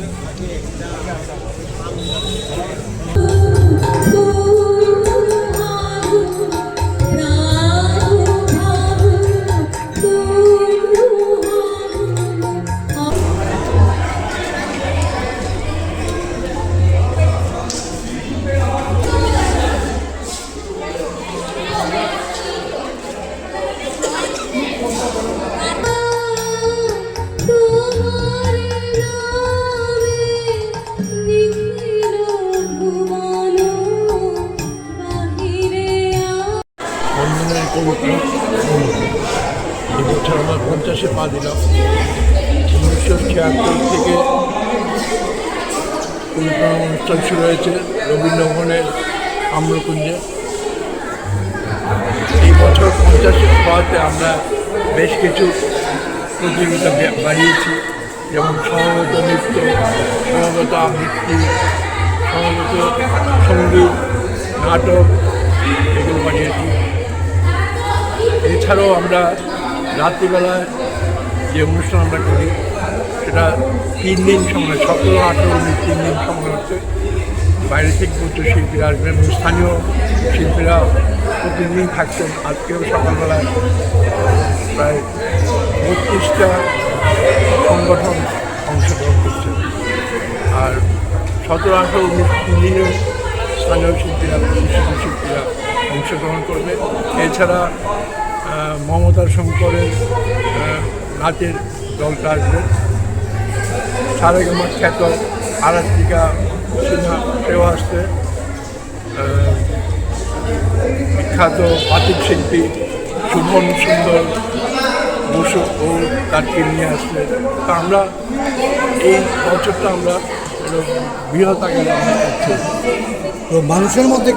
Thank you. বছর আমরা পঞ্চাশে পা দিলাম উনিশশো ছিয়াত্তর থেকে পরিক্রমা অনুষ্ঠান শুরু হয়েছে রবীন্দ্রভবনের আম্রকুঞ্জে এই বছর পঞ্চাশে পাওয়াতে আমরা বেশ কিছু প্রতিযোগিতা বাড়িয়েছি, যেমন সমবেত নৃত্য, সমবেত আবৃত্তি, সমবেত সংগীত নাটক, এগুলো বানিয়েছি এছাড়াও আমরা রাত্রিবেলায় যে অনুষ্ঠান আমরা করি, সেটা তিন দিন সময়, সতেরো, আঠেরো উনিশ তিন দিন সময় হচ্ছে। বাইরে থেকে প্রচুর শিল্পীরা আসবেন স্থানীয় শিল্পীরা প্রতিদিন থাকছেন। আজকেও সকালবেলায় প্রায় বত্রিশটা সংগঠন অংশগ্রহণ করছে আর সতেরো, আঠেরো, উনিশ, তিন দিনেও স্থানীয় শিল্পীরা শিল্পীরা অংশগ্রহণ করবে। এছাড়া মমতা শঙ্করের নাচের দলটা আসবে। সারেগামা খ্যাত আরাত্রিকা সিনহা সেও আহ, বিখ্যাত পাতিক শিল্পী শুভন সুন্দর বসু ও তাকে নিয়ে আসছে। তা আমরা এই বছরটা আমরা বৃহৎ আকারে আমরা তো মানুষের মধ্যে